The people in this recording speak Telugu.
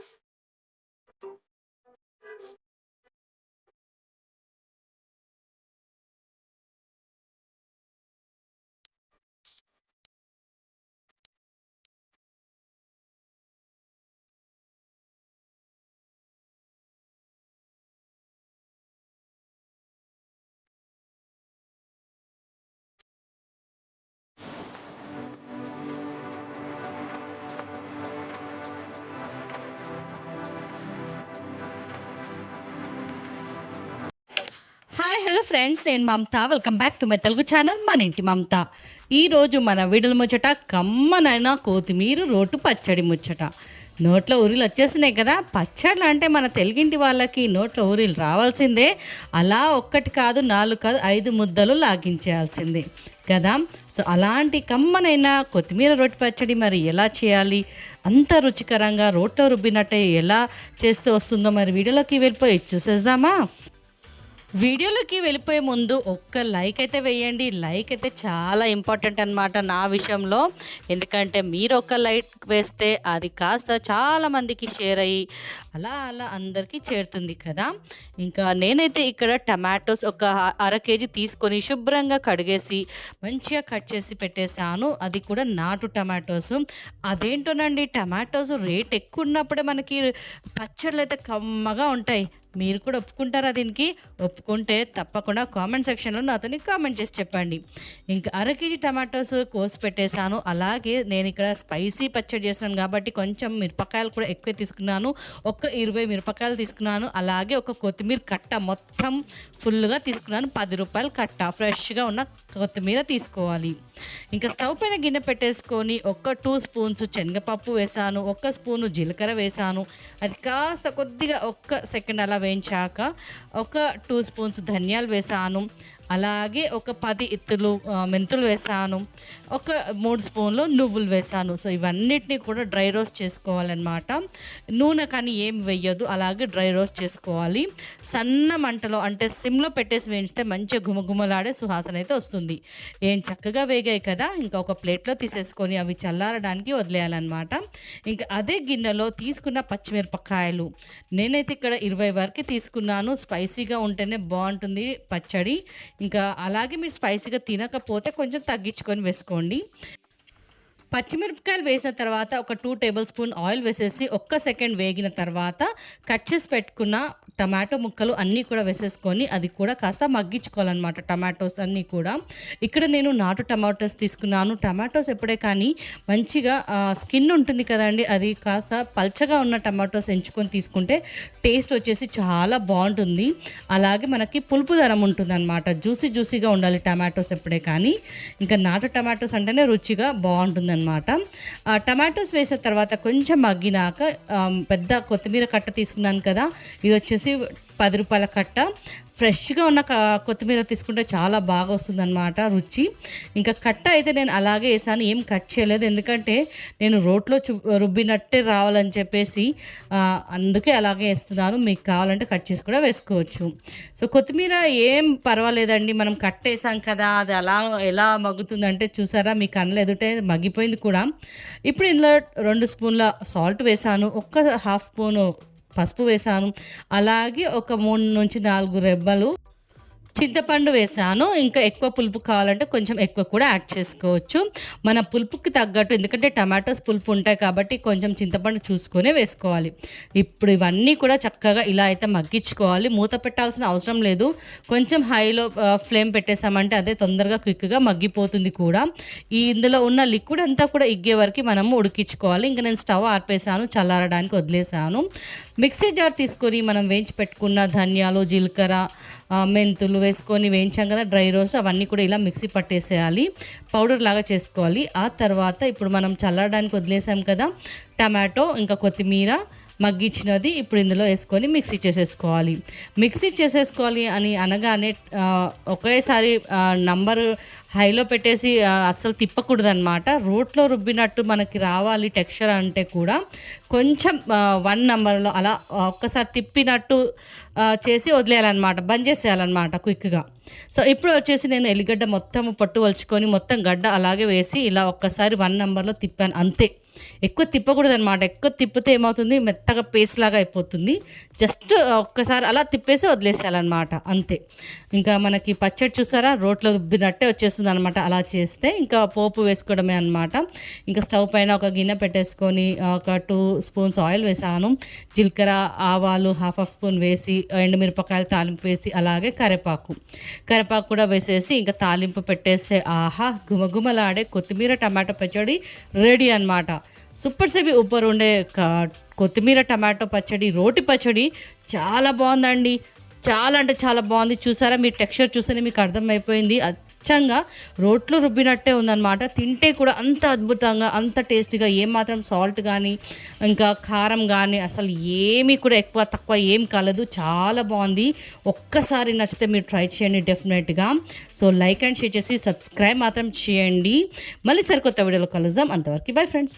friends హాయ్ హలో ఫ్రెండ్స్ నేను Mamata. Welcome back to my Telugu channel మన ఇంటి మమత. ఈరోజు మన వీడియోల ముచ్చట కమ్మనైన కొత్తిమీర రోటు పచ్చడి ముచ్చట. నోట్లో ఊరిలు వచ్చేసినాయి కదా పచ్చళ్ళు అంటే మన తెలుగింటి వాళ్ళకి నోట్లో ఊరిలు రావాల్సిందే. అలా ఒక్కటి కాదు నాలుగు కాదు ఐదు ముద్దలు లాగించేయాల్సిందే. కదా? సో అలాంటి కమ్మనైన కొత్తిమీర రొట్టె పచ్చడి మరి ఎలా చేయాలి? అంత రుచికరంగా రోట్లో రుబ్బినట్టే ఎలా చేస్తే వస్తుందో మరి వీడియోలోకి వెళ్ళిపోయి చూసేద్దామా? వీడియోలోకి వెళ్ళిపోయే ముందు ఒక్క లైక్ అయితే వేయండి. లైక్ అయితే చాలా ఇంపార్టెంట్ అనమాట నా విషయంలో. ఎందుకంటే మీరు ఒక లైక్ వేస్తే అది కాస్త చాలా మందికి షేర్ అయ్యి అలా అలా అందరికీ చేరుతుంది కదా. ఇంకా నేనైతే ఇక్కడ టమాటోస్ ఒక అర కేజీ తీసుకొని శుభ్రంగా కడిగేసి మంచిగా కట్ చేసి పెట్టేశాను. అది కూడా నాటు టమాటోస్. అదేంటోనండి టమాటోస్ రేట్ ఎక్కువ ఉన్నప్పుడే మనకి పచ్చళ్ళు అయితే కమ్మగా ఉంటాయి. మీరు కూడా ఒప్పుకుంటారా దీనికి? ఒప్పుకుంటే తప్పకుండా కామెంట్ సెక్షన్లో నాతోని కామెంట్ చేసి చెప్పండి. ఇంకా అర కేజీ టమాటోస్ కోసి పెట్టేశాను. అలాగే నేను ఇక్కడ స్పైసీ పచ్చడి చేస్తున్నాను కాబట్టి కొంచెం మిరపకాయలు కూడా ఎక్కువ తీసుకున్నాను. ఒక ఇరవై మిరపకాయలు తీసుకున్నాను. అలాగే ఒక కొత్తిమీర కట్ట మొత్తం ఫుల్గా తీసుకున్నాను. పది రూపాయలు కట్ట. ఫ్రెష్గా ఉన్న కొత్తిమీర తీసుకోవాలి. ఇంకా స్టవ్ పైన గిన్నె పెట్టేసుకొని ఒక్క టూ స్పూన్స్ శనగపప్పు వేసాను ఒక్క స్పూను జీలకర్ర వేసాను. అది కాస్త కొద్దిగా ఒక్క సెకండ్ అలా వేయించాక ఒక టూ స్పూన్స్ ధనియాలు వేసాను. అలాగే ఒక పది ఇత్తులు మెంతులు వేసాను. ఒక మూడు స్పూన్లు నువ్వులు వేసాను. సో ఇవన్నిటిని కూడా డ్రై రోస్ట్ చేసుకోవాలన్నమాట. నూనె కానీ ఏం వేయొద్దు అలాగే డ్రై రోస్ట్ చేసుకోవాలి. సన్న మంటలో అంటే సిమ్లో పెట్టేసి వేయించితే మంచిగా గుమగుమలాడే సువాసన అయితే వస్తుంది. ఏం చక్కగా వేగాయి కదా. ఇంకా ఒక ప్లేట్లో తీసేసుకొని అవి చల్లారడానికి వదిలేయాలన్నమాట. ఇంకా అదే గిన్నెలో తీసుకున్న పచ్చిమిరపకాయలు. నేనైతే ఇక్కడ ఇరవై వరకు తీసుకున్నాను. స్పైసీగా ఉంటేనే బాగుంటుంది పచ్చడి. ఇంకా అలాగే మీరు స్పైసీగా తినకపోతే కొంచెం తగ్గించుకొని వేసుకోండి. పచ్చిమిరపకాయలు వేసిన తర్వాత ఒక టూ టేబుల్ స్పూన్ ఆయిల్ వేసేసి ఒక్క సెకండ్ వేగిన తర్వాత కట్ చేసి పెట్టుకున్న టమాటో ముక్కలు అన్నీ కూడా వేసేసుకొని అది కూడా కాస్త మగ్గించుకోవాలన్నమాట టమాటోస్ అన్నీ కూడా. ఇక్కడ నేను నాటు టమాటోస్ తీసుకున్నాను. టమాటోస్ ఎప్పుడే కానీ మంచిగా స్కిన్ ఉంటుంది కదండి అది కాస్త పల్చగా ఉన్న టమాటోస్ ఎంచుకొని తీసుకుంటే టేస్ట్ వచ్చేసి చాలా బాగుంటుంది. అలాగే మనకి పులుపు ధరం ఉంటుంది అనమాట జ్యూసీ జ్యూసీగా ఉండాలి టమాటోస్ ఎప్పుడే కానీ. ఇంకా నాటు టమాటోస్ అంటేనే రుచిగా బాగుంటుంది అనమాట టమాటోస్ వేసిన తర్వాత కొంచెం మగ్గినాక పెద్ద కొత్తిమీర కట్ట తీసుకున్నాను కదా ఇది వచ్చేసి పది రూపాయల కట్ట. ఫ్రెష్గా ఉన్న కొత్తిమీర తీసుకుంటే చాలా బాగా వస్తుందన్నమాట రుచి. ఇంకా కట్ట అయితే నేను అలాగే వేసాను ఏం కట్ చేయలేదు. ఎందుకంటే నేను రోట్లో చు రుబ్బినట్టే రావాలని చెప్పేసి అందుకే అలాగే వేస్తున్నాను. మీకు కావాలంటే కట్ చేసి కూడా వేసుకోవచ్చు. సో కొత్తిమీర ఏం పర్వాలేదండి. మనం కట్ వేసాం కదా అది అలా ఎలా మగ్గుతుందంటే చూసారా మీ కళ్ళ ఎదుటే మగ్గిపోయింది కూడా. ఇప్పుడు ఇందులో రెండు స్పూన్ల సాల్ట్ వేసాను. ఒక్క హాఫ్ స్పూను పసుపు వేశాను. అలాగే ఒక మూడు నుంచి నాలుగు రెబ్బలు చింతపండు వేసాను. ఇంకా ఎక్కువ పులుపు కావాలంటే కొంచెం ఎక్కువ కూడా యాడ్ చేసుకోవచ్చు. మన పులుపుకి తగ్గట్టు ఎందుకంటే టమాటోస్ పులుపు ఉంటాయి కాబట్టి కొంచెం చింతపండు చూసుకొని వేసుకోవాలి. ఇప్పుడు ఇవన్నీ కూడా చక్కగా ఇలా అయితే మగ్గించుకోవాలి. మూత పెట్టాల్సిన అవసరం లేదు. కొంచెం హైలో ఫ్లేమ్ పెట్టేసామంటే అదే తొందరగా క్విక్గా మగ్గిపోతుంది కూడా. ఈ ఇందులో ఉన్న లిక్విడ్ అంతా కూడా ఇగ్గే వరకు మనము ఉడికించుకోవాలి. ఇంకా నేను స్టవ్ ఆర్పేసాను చల్లారడానికి వదిలేసాను మిక్సీ జార్ తీసుకొని మనం వేయించి పెట్టుకున్న ధనియాలు జీలకర్ర మెంతులు వేసుకొని వేయించాం కదా డ్రై రోస్ట్ అవన్నీ కూడా ఇలా మిక్సీ పట్టేసేయాలి. పౌడర్ లాగా చేసుకోవాలి. ఆ తర్వాత ఇప్పుడు మనం చల్లడానికి వదిలేసాం కదా టమాటో ఇంకా కొత్తిమీర మగ్గించినది ఇప్పుడు ఇందులో వేసుకొని మిక్సీ చేసేసుకోవాలి. మిక్సీ చేసేసుకోవాలి అని అనగానే ఒకేసారి నంబరు హైలో పెట్టేసి అస్సలు తిప్పకూడదు అనమాట రోట్లో రుబ్బినట్టు మనకి రావాలి టెక్స్చర్ అంటే కూడా కొంచెం వన్ నంబర్లో అలా ఒక్కసారి తిప్పినట్టు చేసి వదిలేయాలన్నమాట. బంద్ చేసేయాలన్నమాట క్విక్గా. సో ఇప్పుడు వచ్చేసి నేను ఎల్లిగడ్డ మొత్తం పట్టు వలుచుకొని మొత్తం గడ్డ అలాగే వేసి ఇలా ఒక్కసారి వన్ నెంబర్లో తిప్పాను. అంతే. ఎక్కువ తిప్పకూడదు అనమాట ఎక్కువ తిప్పితే ఏమవుతుంది? మెత్తగా పేస్ట్ లాగా అయిపోతుంది. జస్ట్ ఒక్కసారి అలా తిప్పేసి వదిలేసేయాలన్నమాట. అంతే. ఇంకా మనకి పచ్చడి చూసారా? రోట్లో రుబ్బినట్టే వచ్చేస్తుంది అనమాట అలా చేస్తే ఇంకా పోపు వేసుకోవడమే అనమాట ఇంకా స్టవ్ పైన ఒక గిన్నె పెట్టేసుకొని ఒక టూ స్పూన్స్ ఆయిల్ వేసాను. జీలకర్ర ఆవాలు హాఫ్ హాఫ్ స్పూన్ వేసి ఎండుమిరపకాయలు తాలింపు వేసి అలాగే కరివేపాకు. కరివేపాకు కూడా వేసేసి ఇంకా తాలింపు పెట్టేస్తే ఆహా గుమగుమలాడే కొత్తిమీర టమాటో పచ్చడి రెడీ అన్నమాట. సూపర్ సెబీ ఉప్పర్ ఉండే కొత్తిమీర టమాటో పచ్చడి రోటి పచ్చడి చాలా బాగుందండి. చాలా అంటే చాలా బాగుంది. చూసారా? మీ టెక్స్చర్ చూస్తేనే మీకు అర్థమైపోయింది. అచ్చంగా రోట్లో రుబ్బినట్టే ఉందన్నమాట. తింటే కూడా అంత అద్భుతంగా అంత టేస్టీగా ఏమాత్రం సాల్ట్ కానీ ఇంకా కారం కానీ అసలు ఏమీ కూడా ఎక్కువ తక్కువ ఏం కాలేదు. చాలా బాగుంది. ఒక్కసారి నచ్చితే మీరు ట్రై చేయండి డెఫినెట్గా. సో లైక్ అండ్ షేర్ చేసి సబ్స్క్రైబ్ మాత్రం చేయండి. మళ్ళీ సరికొత్త వీడియోలో కలుద్దాం. అంతవరకు బై ఫ్రెండ్స్.